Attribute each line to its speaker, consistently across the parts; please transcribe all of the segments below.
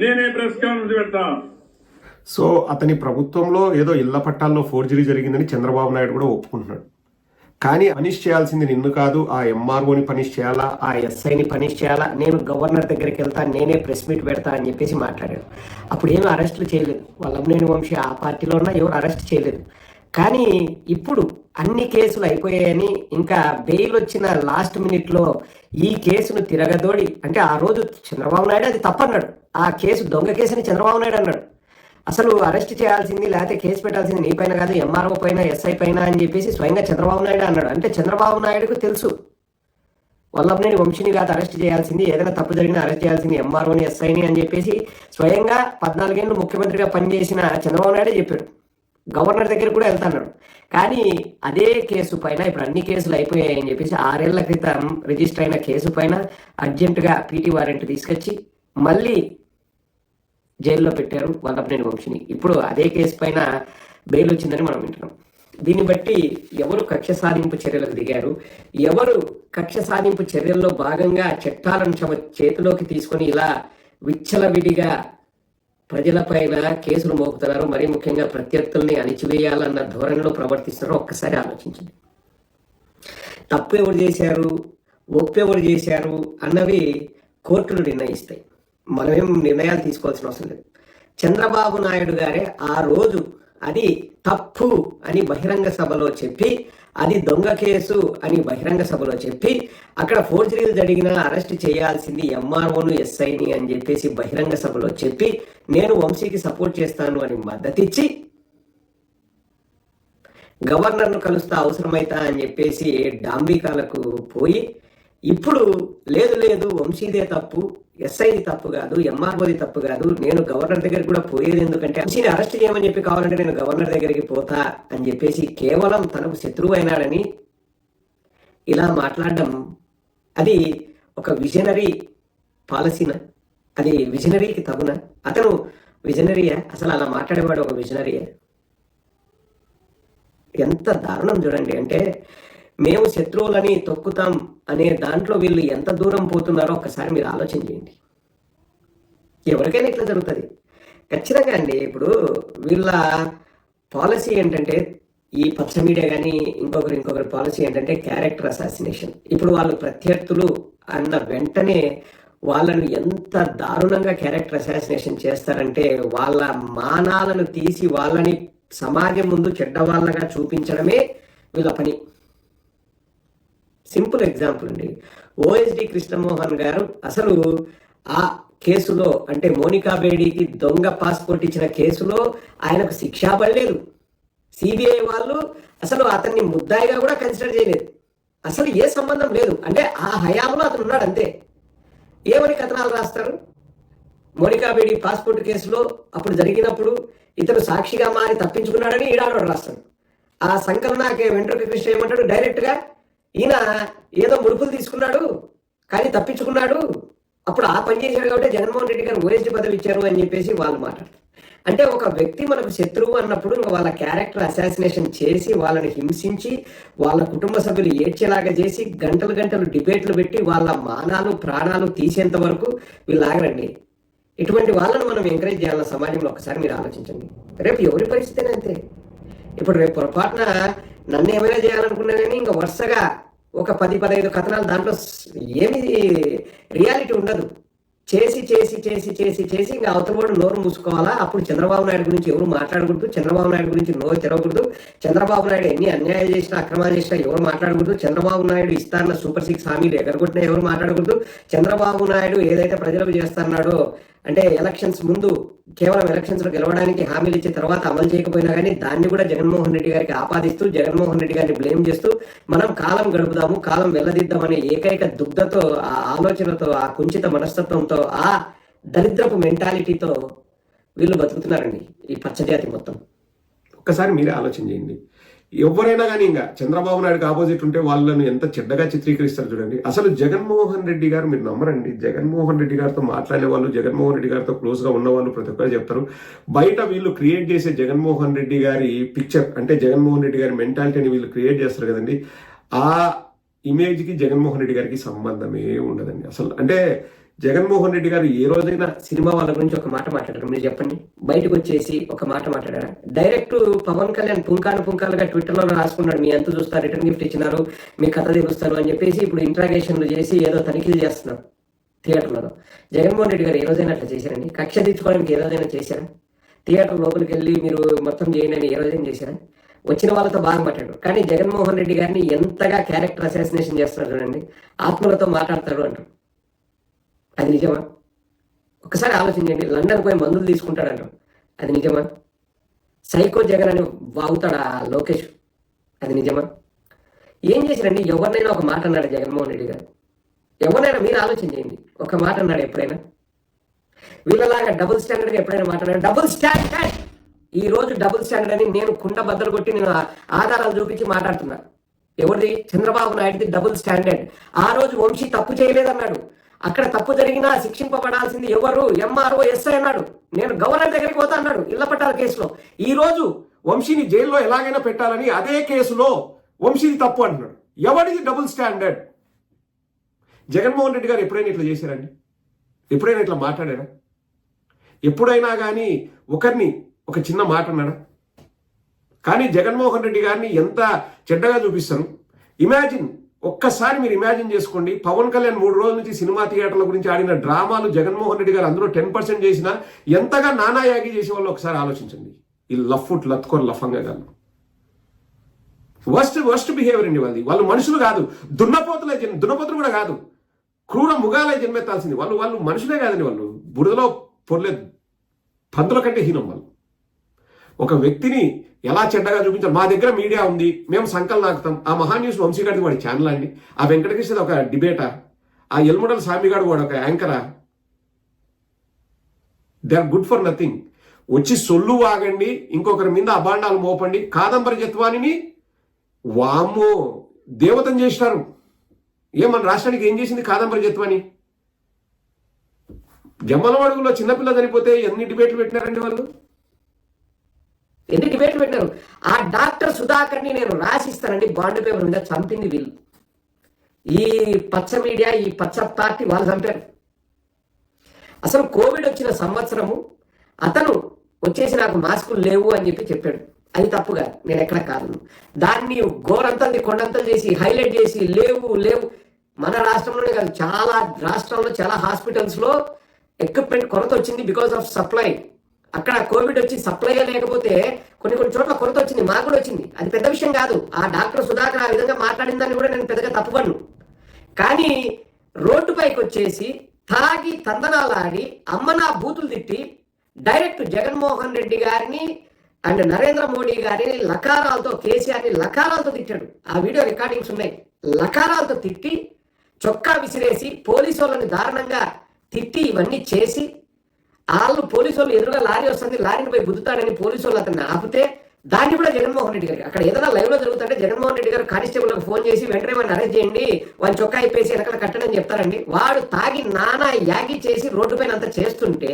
Speaker 1: నేనే press conference పెడతా.
Speaker 2: So అతని ప్రభుత్వంలో ఏదో ఇళ్ళ పట్టాల్లో ఫోర్జరీ జరిగిందని చంద్రబాబు నాయుడు కూడా ఒప్పుకుంటున్నాడు. కానీ పనిష్ చేయాల్సింది నిన్ను కాదు ఆ ఎంఆర్ఓని పనిష్ చేయాలా
Speaker 3: ఆ ఎస్ఐని పనిష్ చేయాలా నేను గవర్నర్ దగ్గరికి వెళ్తా నేనే ప్రెస్ మీట్ పెడతా అని చెప్పేసి మాట్లాడాడు. అప్పుడు ఏమి అరెస్టులు చేయలేదు. వల్లభనేని వంశీ ఆ పార్టీలో ఉన్న ఎవరు అరెస్ట్ చేయలేదు. కానీ ఇప్పుడు అన్ని కేసులు అయిపోయాయని ఇంకా బెయిల్ వచ్చిన లాస్ట్ మినిట్లో ఈ కేసును తిరగదోడి అంటే ఆ రోజు చంద్రబాబు నాయుడు అది తప్పన్నాడు. ఆ కేసు దొంగ కేసుని చంద్రబాబు నాయుడు అన్నాడు. అసలు అరెస్ట్ చేయాల్సింది లేకపోతే కేసు పెట్టాల్సింది నీ పైన కాదు ఎంఆర్ఓ పైన ఎస్ఐ పైన అని చెప్పేసి స్వయంగా చంద్రబాబు నాయుడు అన్నాడు. అంటే చంద్రబాబు నాయుడుకు తెలుసు. వల్లభనేని వంశీని కాదు అరెస్ట్ చేయాల్సింది ఏదైనా తప్పు జరిగినా అరెస్ట్ చేయాల్సింది ఎంఆర్ఓని ఎస్ఐని అని చెప్పేసి స్వయంగా పద్నాలుగేళ్ళు ముఖ్యమంత్రిగా పనిచేసిన చంద్రబాబు నాయుడే చెప్పాడు. గవర్నర్ దగ్గర కూడా వెళ్తున్నాడు కానీ అదే కేసు పైన ఇప్పుడు అన్ని కేసులు అయిపోయాయని చెప్పేసి ఆరేళ్ళ క్రితం రిజిస్టర్ అయిన కేసు పైన అర్జెంటుగా పీటీ వారెంట్ తీసుకొచ్చి మళ్ళీ జైల్లో పెట్టారు వల్లభనేని వంశీని. ఇప్పుడు అదే కేసు పైన బెయిల్ వచ్చిందని మనం వింటున్నాం. దీన్ని బట్టి ఎవరు కక్ష సాధింపు చర్యలకు దిగారు? ఎవరు కక్ష సాధింపు చర్యల్లో భాగంగా చట్టాలను తమ చేతిలోకి తీసుకొని ఇలా విచ్చలవిడిగా ప్రజలపైన కేసులు మోపుతున్నారు. మరీ ముఖ్యంగా ప్రత్యర్థుల్ని అణిచివేయాలన్న ధోరణిలో ప్రవర్తిస్తున్నారో ఒక్కసారి ఆలోచించండి. తప్పు ఎవరు చేశారు? ఒప్పెవరు చేశారు? అన్నవి కోర్టులు నిర్ణయిస్తాయి. మనమేం నిర్ణయాలు తీసుకోవాల్సిన అవసరం లేదు. చంద్రబాబు నాయుడు గారే ఆ రోజు అది తప్పు అని బహిరంగ సభలో చెప్పి అది దొంగ కేసు అని బహిరంగ సభలో చెప్పి అక్కడ ఫోర్జరీలు జరిగినా అరెస్ట్ చేయాల్సింది ఎంఆర్ఓను ఎస్ఐని అని చెప్పేసి బహిరంగ సభలో చెప్పి నేను వంశీకి సపోర్ట్ చేస్తాను అని మద్దతిచ్చి గవర్నర్ను కలుస్తా అవసరమైతా అని చెప్పేసి డాంబికాలకు పోయి ఇప్పుడు లేదు లేదు వంశీదే తప్పు ఎస్ఐది తప్పు కాదు ఎంఆర్ఓది తప్పు కాదు నేను గవర్నర్ దగ్గరికి కూడా పోయేది ఎందుకంటే వంశీని అరెస్ట్ చేయమని చెప్పి కావాలంటే నేను గవర్నర్ దగ్గరికి పోతా అని చెప్పేసి కేవలం తనకు శత్రువు అయినాడని ఇలా మాట్లాడడం అది ఒక విజనరీ పాలసీనా అది విజనరీకి తగునా అతను విజనరీయా అసలు అలా మాట్లాడేవాడు ఒక విజనరీయా ఎంత దారుణం చూడండి. అంటే మేము శత్రువులని తొక్కుతాం అనే దాంట్లో వీళ్ళు ఎంత దూరం పోతున్నారో ఒకసారి మీరు ఆలోచన చేయండి. ఎవరికైనా ఇట్లా జరుగుతుంది. ఖచ్చితంగా అండి ఇప్పుడు వీళ్ళ పాలసీ ఏంటంటే ఈ పచ్చ మీడియా కానీ ఇంకొకరు ఇంకొకరి పాలసీ ఏంటంటే క్యారెక్టర్ అసాసినేషన్. ఇప్పుడు వాళ్ళు ప్రత్యర్థులు అన్న వెంటనే వాళ్ళను ఎంత దారుణంగా క్యారెక్టర్ అసాసినేషన్ చేస్తారంటే వాళ్ళ మానాలను తీసి వాళ్ళని సమాజం ముందు చెడ్డవాళ్ళగా చూపించడమే వీళ్ళ పని. సింపుల్ ఎగ్జాంపుల్ అండి. ఓఎస్డి కృష్ణమోహన్ గారు అసలు ఆ కేసులో అంటే మోనికా బేడీకి దొంగ పాస్పోర్ట్ ఇచ్చిన కేసులో ఆయనకు శిక్ష పడలేదు. సిబిఐ వాళ్ళు అసలు అతన్ని ముద్దాయిగా కూడా కన్సిడర్ చేయలేదు. అసలు ఏ సంబంధం లేదు. అంటే ఆ హయాంలో అతను ఉన్నాడు అంతే. ఏమని కథనాలు రాస్తారు? మోనికా బేడి పాస్పోర్ట్ కేసులో అప్పుడు జరిగినప్పుడు ఇతను సాక్షిగా మారి తప్పించుకున్నాడని ఈడాడు రాస్తాడు. ఆ సంకలనాకే వెంట్రుక కృష్ణ ఏమంటాడు? డైరెక్ట్గా ఈయన ఏదో ముడుపులు తీసుకున్నాడు కానీ తప్పించుకున్నాడు. అప్పుడు ఆ పని చేశాడు కాబట్టి జగన్మోహన్ రెడ్డి గారు ఓఎస్డీ పదవి ఇచ్చారు అని చెప్పేసి వాళ్ళు మాట్లాడతారు అంటే ఒక వ్యక్తి మనకు శత్రువు అన్నప్పుడు ఇంకా వాళ్ళ క్యారెక్టర్ అసాసినేషన్ చేసి వాళ్ళని హింసించి వాళ్ళ కుటుంబ సభ్యులు ఏడ్చేలాగా చేసి గంటలు గంటలు డిబేట్లు పెట్టి వాళ్ళ మానాలు ప్రాణాలు తీసేంత వరకు వీళ్ళు ఆగరండి ఇటువంటి వాళ్ళని మనం ఎంకరేజ్ చేయాలన్న సమాజంలో ఒకసారి మీరు ఆలోచించండి. రేపు ఎవరి పరిస్థితి అంతే. ఇప్పుడు రేపు పొరపాటున నన్ను ఏమైనా చేయాలనుకున్నా కానీ ఇంకా వరుసగా ఒక పది పదహైదు కథనాలు దాంట్లో ఏమి రియాలిటీ ఉండదు. చేసి చేసి చేసి చేసి చేసి ఇంకా అవతల కూడా నోరు మూసుకోవాలా? అప్పుడు చంద్రబాబు నాయుడు గురించి ఎవరు మాట్లాడకూడదు. చంద్రబాబు నాయుడు గురించి నోరు తెరవకూడదు చంద్రబాబు నాయుడు ఎన్ని అన్యాయం చేసినా అక్రమాలు చేసినా ఎవరు మాట్లాడకూడదు. చంద్రబాబు నాయుడు ఇస్తారన్న సూపర్ సిక్స్ హామీలు ఎగరగొట్టినా ఎవరు మాట్లాడకూడదు. చంద్రబాబు నాయుడు ఏదైతే ప్రజలకు చేస్తున్నాడో అంటే ఎలక్షన్స్ ముందు కేవలం ఎలక్షన్స్లో గెలవడానికి హామీలు ఇచ్చిన తర్వాత అమలు చేయకపోయినా కానీ దాన్ని కూడా జగన్మోహన్ రెడ్డి గారికి ఆపాదిస్తూ జగన్మోహన్ రెడ్డి గారిని బ్లేమ్ చేస్తూ మనం కాలం గడుపుదాము కాలం వెళ్ళదిద్దామనే ఏకైక దుగ్ధతో ఆ ఆలోచనతో ఆ కుంచిత మనస్తత్వంతో ఆ దరిద్రపు మెంటాలిటీతో వీళ్ళు బతుకుతున్నారండి ఈ పచ్చజాతి మొత్తం.
Speaker 2: ఒక్కసారి మీరే ఆలోచన చేయండి. ఎవరైనా కానీ ఇంకా చంద్రబాబు నాయుడుకి ఆపోజిట్ ఉంటే వాళ్ళను ఎంత చెడ్డగా చిత్రీకరిస్తారు చూడండి. అసలు జగన్మోహన్ రెడ్డి గారు మీరు నమ్మరండి. జగన్మోహన్ రెడ్డి గారితో మాట్లాడే వాళ్ళు జగన్మోహన్ రెడ్డి గారితో క్లోజ్గా ఉన్నవాళ్ళు ఉన్న వాళ్ళు ప్రతి ఒక్కరు చెప్తారు. బయట వీళ్ళు క్రియేట్ చేసే జగన్మోహన్ రెడ్డి గారి పిక్చర్ అంటే జగన్మోహన్ రెడ్డి గారి మెంటాలిటీని వీళ్ళు క్రియేట్ చేస్తారు కదండి. ఆ ఇమేజ్కి జగన్మోహన్ రెడ్డి గారికి సంబంధమే ఉండదండి. అసలు అంటే జగన్మోహన్ రెడ్డి గారు ఏ రోజైనా
Speaker 3: సినిమా వాళ్ళ గురించి ఒక మాట మాట్లాడారు? మీరు చెప్పండి. బయటకు వచ్చేసి ఒక మాట మాట్లాడారా? డైరెక్ట్ పవన్ కళ్యాణ్ పుంకాను పుంకాలుగా ట్విట్టర్లో రాసుకున్నాడు. మీ ఎంత చూస్తారు రిటర్న్ గిఫ్ట్ ఇచ్చినారు మీ కథ తెలుస్తారు అని చెప్పేసి ఇప్పుడు ఇంట్రాగేషన్లు చేసి ఏదో తనిఖీలు చేస్తున్నారు. థియేటర్లలో. జగన్మోహన్ రెడ్డి గారు ఏ రోజైనా అట్లా చేశారండి? కక్ష తీర్చుకోవడానికి ఏ రోజైనా చేశారా? థియేటర్ లోపలికి వెళ్ళి మీరు మొత్తం చేయండి అని ఏ రోజైనా చేశారా? వచ్చిన వాళ్ళతో బాగా మాట్లాడారు. కానీ జగన్మోహన్ రెడ్డి గారిని ఎంతగా క్యారెక్టర్ అసాసినేషన్ చేస్తున్నారు చూడండి. ఆత్మలతో మాట్లాడతాడు అంటారు. అది నిజమా? ఒకసారి ఆలోచించండి లండన్ పోయి మందులు తీసుకుంటాడంట. అది నిజమా? సైకో జగన్ అని వాగుతాడా లోకేష్? అది నిజమా? ఏం చేశారండి? ఎవరినైనా ఒక మాట అన్నాడు జగన్మోహన్ రెడ్డి గారు. ఎవరినైనా మీరు ఆలోచించండి ఒక మాట అన్నాడు ఎప్పుడైనా. వీళ్ళలాగా డబుల్ స్టాండర్డ్గా ఎప్పుడైనా మాట్లాడారు? Double standard! ఈ రోజు డబుల్ స్టాండర్డ్ అని నేను కుండ బద్దలు కొట్టి నేను ఆధారాలు చూపించి మాట్లాడుతున్నా. ఎవరిది? చంద్రబాబు నాయుడుది డబుల్ స్టాండర్డ్. ఆ రోజు వంశీ తప్పు చేయలేదన్నాడు. అక్కడ తప్పు జరిగినా శిక్షింపబడాల్సింది ఎవరు? ఎంఆర్ఓ ఎస్ఐ అన్నాడు. నేను గవర్నర్ దగ్గరికి పోతా అన్నాడు ఇళ్ళ పట్టాల కేసులో.
Speaker 2: ఈ రోజు వంశీని జైల్లో ఎలాగైనా పెట్టాలని అదే కేసులో వంశీది తప్పు అంటున్నాడు. ఎవరిది డబుల్ స్టాండర్డ్? జగన్మోహన్ రెడ్డి గారు ఎప్పుడైనా ఇట్లా చేశారండి? ఎప్పుడైనా ఇట్లా మాట్లాడారా? ఎప్పుడైనా కానీ ఒకరిని ఒక చిన్న మాట అన్నాడా? కానీ జగన్మోహన్ రెడ్డి గారిని ఎంత చెడ్డగా చూపిస్తారు? ఇమాజిన్ ఒక్కసారి మీరు ఇమాజిన్ చేసుకోండి పవన్ కళ్యాణ్ మూడు రోజుల నుంచి సినిమా థియేటర్ల గురించి ఆడిన డ్రామాలు జగన్మోహన్ రెడ్డి గారు అందులో టెన్ పర్సెంట్ చేసినా ఎంతగా నానాయాగి చేసే వాళ్ళు ఒకసారి ఆలోచించండి. ఈ లఫ్ఫుట్ లత్కోర్ లఫంగా కాదు. వర్స్ట్ వర్స్ట్ బిహేవియర్ అండి వాళ్ళది. వాళ్ళు మనుషులు కాదు. దున్నపోతులే జన్ దున్నపోతులు కూడా కాదు. క్రూర ముగాలే జన్మెత్తాల్సింది. వాళ్ళు వాళ్ళు మనుషులే కాదండి వాళ్ళు. బురదలో పొర్లే పందుల కంటే హీనం వాళ్ళు. ఒక వ్యక్తిని ఎలా చెడ్డగా చూపించారు మా దగ్గర మీడియా ఉంది మేము సంకల్ నాకుతాం ఆ మహా న్యూస్ వంశీగాడి వాడి ఛానల్ అండి. ఆ వెంకటకృష్ణ ఒక డిబేటా ఆ ఎల్ముడల స్వామిగాడు వాడు ఒక యాంకరా they are good for nothing వచ్చి సొల్లు వాగండి ఇంకొకరి మీద అభాండాలు మోపండి. కాదంబరి జత్వానిని వామ్మో దేవతం చేసినారు. ఏ మన రాష్ట్రానికి ఏం చేసింది కాదంబరి జత్వాని? జమ్మలవాడుగులో చిన్నపిల్ల చనిపోతే ఎన్ని డిబేట్లు పెట్టినారండి వాళ్ళు?
Speaker 3: ఎన్ని డిబేట్లు పెట్టినారు ఆ డాక్టర్ సుధాకర్ని నేను రాసిస్తానండి బాండ్ పేపర్ మీద చంపింది వీళ్ళు. ఈ పచ్చ మీడియా ఈ పచ్చ పార్టీ వాళ్ళు చంపారు. అసలు కోవిడ్ వచ్చిన సంవత్సరము అతను వచ్చేసి నాకు మాస్కులు లేవు అని చెప్పి చెప్పాడు. అది తప్పుగా నేను ఎక్కడ కాదు దాన్ని గోరంతల్ని కొండంతలు చేసి హైలైట్ చేసి లేవు లేవు. మన రాష్ట్రంలోనే కాదు చాలా రాష్ట్రంలో చాలా హాస్పిటల్స్లో ఎక్విప్మెంట్ కొరత వచ్చింది బికాస్ ఆఫ్ సప్లై అక్కడ కోవిడ్ వచ్చి సప్లై లేకపోతే కొన్ని కొన్ని చోట్ల కొరత వచ్చింది మాకు కూడా వచ్చింది. అది పెద్ద విషయం కాదు. ఆ డాక్టర్ సుధాకర్ ఆ విధంగా మాట్లాడిందని కూడా నేను పెద్దగా తప్పుపన్ను కానీ రోడ్డుపైకి వచ్చేసి తాగి తందనాలాడి అమ్మ నా బూతులు తిట్టి డైరెక్ట్ జగన్మోహన్ రెడ్డి గారిని అండ్ నరేంద్ర మోడీ గారిని లకారాలతో కేసీఆర్ని లకారాలతో తిట్టాడు. ఆ వీడియో రికార్డింగ్స్ ఉన్నాయి. లకారాలతో తిట్టి చొక్కా విసిరేసి పోలీసు వాళ్ళని దారుణంగా తిట్టి ఇవన్నీ చేసి వాళ్ళు పోలీసు వాళ్ళు ఎదురుగా లారీ వస్తుంది లారీని పోయి గుద్దుతాడని పోలీసు వాళ్ళు అతన్ని ఆపితే దాన్ని కూడా జగన్మోహన్ రెడ్డి గారికి అక్కడ ఏదైనా లైవ్లో జరుగుతుంటే జగన్మోహన్ రెడ్డి గారు కానిస్టేబుల్కి ఫోన్ చేసి వెంటనే వాడిని అరెస్ట్ చేయండి వాడిని చొక్కా ఇప్పేసి వెనకాల కట్టడని చెప్తారండి. వాడు తాగి నానా యాగి చేసి రోడ్డు పైన అంతా చేస్తుంటే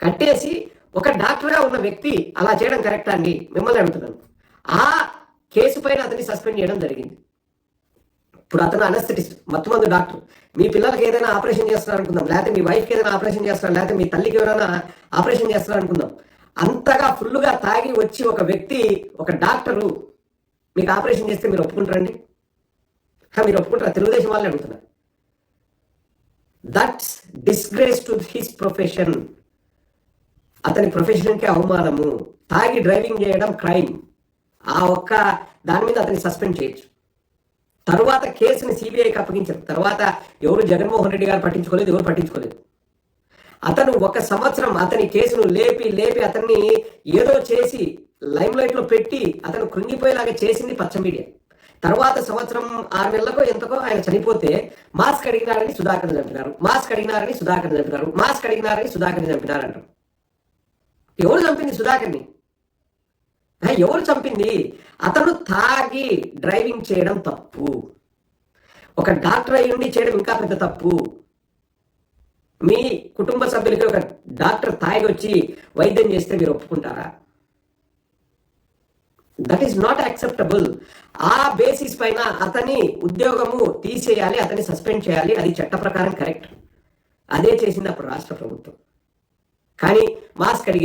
Speaker 3: కట్టేసి ఒక డాక్టర్గా ఉన్న వ్యక్తి అలా చేయడం కరెక్టా అండి? మిమ్మల్ని అడుగుతున్నాను. ఆ కేసు పైన అతన్ని సస్పెండ్ చేయడం జరిగింది. ఇప్పుడు అతను అనస్థెటిస్ట్ మత్తుమందు డాక్టర్. మీ పిల్లలకి ఏదైనా ఆపరేషన్ చేస్తున్నారు అనుకుందాం లేకపోతే మీ వైఫ్కి ఏదైనా ఆపరేషన్ చేస్తున్నారు? లేకపోతే మీ తల్లికి ఎవరైనా ఆపరేషన్ చేస్తున్నారు అనుకుందాం అంతగా ఫుల్గా తాగి వచ్చి ఒక వ్యక్తి ఒక డాక్టరు మీకు ఆపరేషన్ చేస్తే మీరు ఒప్పుకుంటారండి? మీరు ఒప్పుకుంటారా? తెలుగుదేశం వాళ్ళని అడుగుతున్నారు that's disgrace to his profession అతని ప్రొఫెషన్కి అవమానము. తాగి డ్రైవింగ్ చేయడం క్రైమ్ ఆ ఒక్క దాని మీద అతని సస్పెండ్ చేయొచ్చు. తరువాత కేసుని సిబిఐకి అప్పగించారు తర్వాత ఎవరు జగన్మోహన్ రెడ్డి గారు పట్టించుకోలేదు ఎవరు పట్టించుకోలేదు. అతను ఒక సంవత్సరం అతని కేసును లేపి లేపి అతన్ని ఏదో చేసి లైమ్ పెట్టి అతను కృంగిపోయేలాగా చేసింది పచ్చ మీడియా. తర్వాత సంవత్సరం ఆరు నెలలకో ఎంతకో ఆయన చనిపోతే మాస్క్ అడిగినారని సుధాకర్ చంపినారు మాస్క్ అడిగినారని సుధాకర్ చంపినారు మాస్క్ అడిగినారని సుధాకర్ చంపినారంటారు ఎవరు చంపింది సుధాకర్ని? ఎవరు చంపింది? అతను తాగి డ్రైవింగ్ చేయడం తప్పు. ఒక డాక్టర్ అయి ఉండి చేయడం ఇంకా పెద్ద తప్పు. మీ కుటుంబ సభ్యులకి ఒక డాక్టర్ తాగి వచ్చి వైద్యం చేస్తే మీరు ఒప్పుకుంటారా? దట్ ఈస్ నాట్ యాక్సెప్టబుల్ ఆ బేసిస్ పైన అతని ఉద్యోగము తీసేయాలి అతని సస్పెండ్ చేయాలి అది చట్ట ప్రకారం కరెక్ట్ అదే చేసింది అప్పుడు రాష్ట్ర ప్రభుత్వం. కానీ మాస్క్ అడిగే